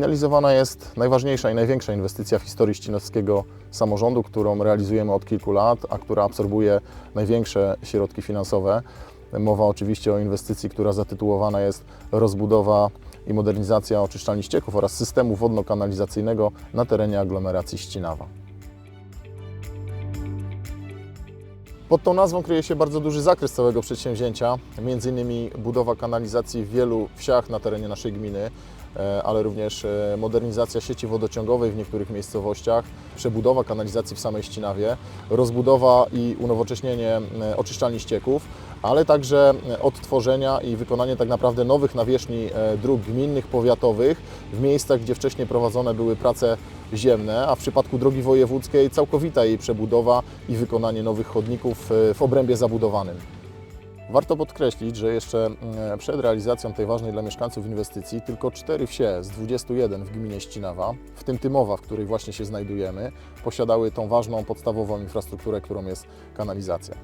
Finalizowana jest najważniejsza i największa inwestycja w historii ścinowskiego samorządu, którą realizujemy od kilku lat, a która absorbuje największe środki finansowe. Mowa oczywiście o inwestycji, która zatytułowana jest rozbudowa i modernizacja oczyszczalni ścieków oraz systemu wodno-kanalizacyjnego na terenie aglomeracji Ścinawa. Pod tą nazwą kryje się bardzo duży zakres całego przedsięwzięcia, m.in. budowa kanalizacji w wielu wsiach na terenie naszej gminy, e, ale również e, modernizacja sieci wodociągowej w niektórych miejscowościach, przebudowa kanalizacji w samej Ścinawie, rozbudowa i unowocześnienie e, oczyszczalni ścieków, ale także odtworzenia i wykonanie tak naprawdę nowych nawierzchni dróg gminnych, powiatowych w miejscach, gdzie wcześniej prowadzone były prace ziemne, a w przypadku drogi wojewódzkiej całkowita jej przebudowa i wykonanie nowych chodników e, w obrębie zabudowanym. Warto podkreślić, że jeszcze mm, przed realizacją tej ważnej dla mieszkańców inwestycji tylko 4 wsie z 21 w gminie Ścinawa, w tym Tymowa, w której właśnie się znajdujemy, posiadały tą ważną, podstawową infrastrukturę, którą jest kanalizacja.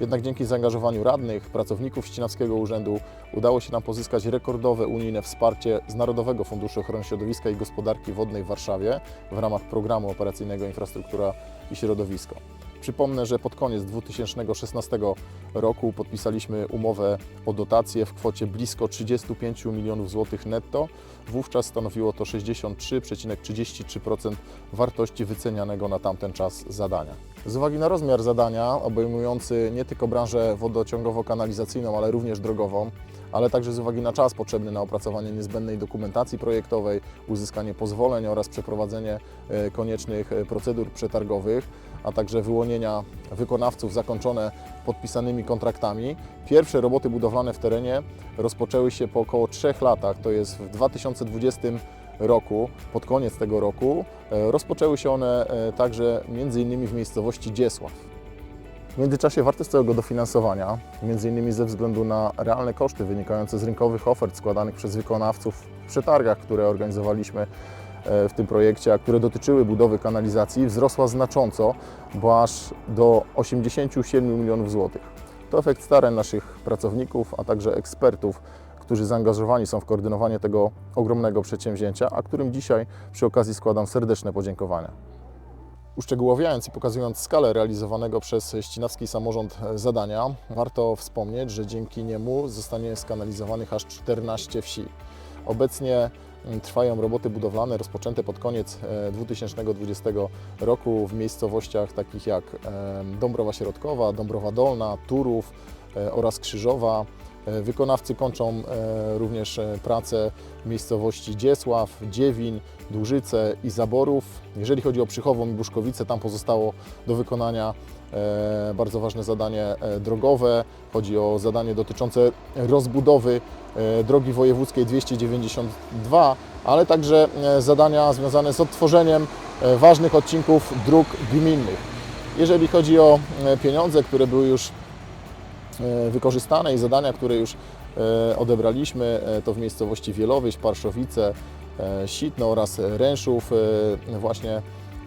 Jednak dzięki zaangażowaniu radnych, pracowników Ścinawskiego Urzędu udało się nam pozyskać rekordowe unijne wsparcie z Narodowego Funduszu Ochrony Środowiska i Gospodarki Wodnej w Warszawie w ramach programu operacyjnego Infrastruktura i Środowisko. Przypomnę, że pod koniec 2016 roku podpisaliśmy umowę o dotację w kwocie blisko 35 milionów złotych netto. Wówczas stanowiło to 63,33% wartości wycenianego na tamten czas zadania. Z uwagi na rozmiar zadania, obejmujący nie tylko branżę wodociągowo-kanalizacyjną, ale również drogową, ale także z uwagi na czas potrzebny na opracowanie niezbędnej dokumentacji projektowej, uzyskanie pozwoleń oraz przeprowadzenie e, koniecznych e, procedur przetargowych, a także wyłonienia wykonawców zakończone podpisanymi kontraktami. Pierwsze roboty budowlane w terenie rozpoczęły się po około 3 latach, to jest w 2020 roku, pod koniec tego roku. E, Rozpoczęły się one także innymi w miejscowości Dziesław. W międzyczasie wartość całego dofinansowania, innymi ze względu na realne koszty wynikające z rynkowych ofert składanych przez wykonawców w przetargach, które organizowaliśmy e, w tym projekcie, a które dotyczyły budowy kanalizacji, wzrosła znacząco, bo aż do 87 milionów złotych. To efekt starań naszych pracowników, a także ekspertów, którzy zaangażowani są w koordynowanie tego ogromnego przedsięwzięcia, a którym dzisiaj przy okazji składam serdeczne podziękowania. Uszczegółowiając i pokazując skalę realizowanego przez ścinawski samorząd e, zadania, warto wspomnieć, że dzięki niemu zostanie skanalizowanych aż 14 wsi. Obecnie mm, trwają roboty budowlane rozpoczęte pod koniec e, 2020 roku w miejscowościach takich jak e, Dąbrowa Środkowa, Dąbrowa Dolna, Turów e, oraz Krzyżowa. E, Wykonawcy kończą e, również e, pracę w miejscowości Dziesław, Dziewin, Dłużyce i Zaborów. Jeżeli chodzi o Przychową i Buszkowice, tam pozostało do wykonania bardzo ważne zadanie drogowe. Chodzi o zadanie dotyczące rozbudowy drogi wojewódzkiej 292, ale także zadania związane z odtworzeniem ważnych odcinków dróg gminnych. Jeżeli chodzi o pieniądze, które były już wykorzystane i zadania, które już e, odebraliśmy, e, to w miejscowości Wielowyś, Parszowice, e, Sitno oraz Ręszów e, właśnie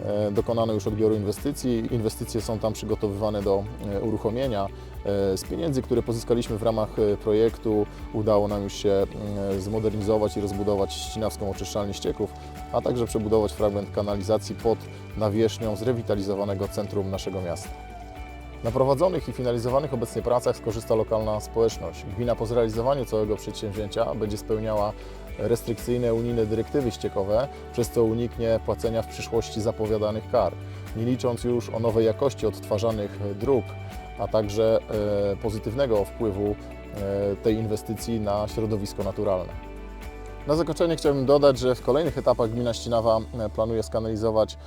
e, dokonano już odbioru inwestycji. Inwestycje są tam przygotowywane do e, uruchomienia. E, Z pieniędzy, które pozyskaliśmy w ramach e, projektu udało nam już się e, zmodernizować i rozbudować ścinawską oczyszczalnię ścieków, a także przebudować fragment kanalizacji pod nawierzchnią zrewitalizowanego centrum naszego miasta. Na prowadzonych i finalizowanych obecnie pracach skorzysta lokalna społeczność. Gmina po zrealizowaniu całego przedsięwzięcia będzie spełniała restrykcyjne unijne dyrektywy ściekowe, przez co uniknie płacenia w przyszłości zapowiadanych kar, nie licząc już o nowej jakości odtwarzanych dróg, a także e, pozytywnego wpływu e, tej inwestycji na środowisko naturalne. Na zakończenie chciałbym dodać, że w kolejnych etapach gmina Ścinawa e, planuje skanalizować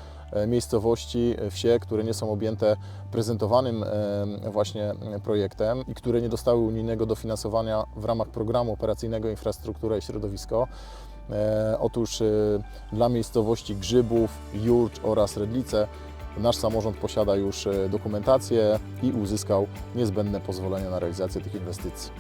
miejscowości, e, wsie, które nie są objęte prezentowanym e, właśnie e, projektem i które nie dostały unijnego dofinansowania w ramach programu operacyjnego Infrastruktura i Środowisko. E, Otóż e, dla miejscowości Grzybów, Jurcz oraz Redlice nasz samorząd posiada już e, dokumentację i uzyskał niezbędne pozwolenia na realizację tych inwestycji.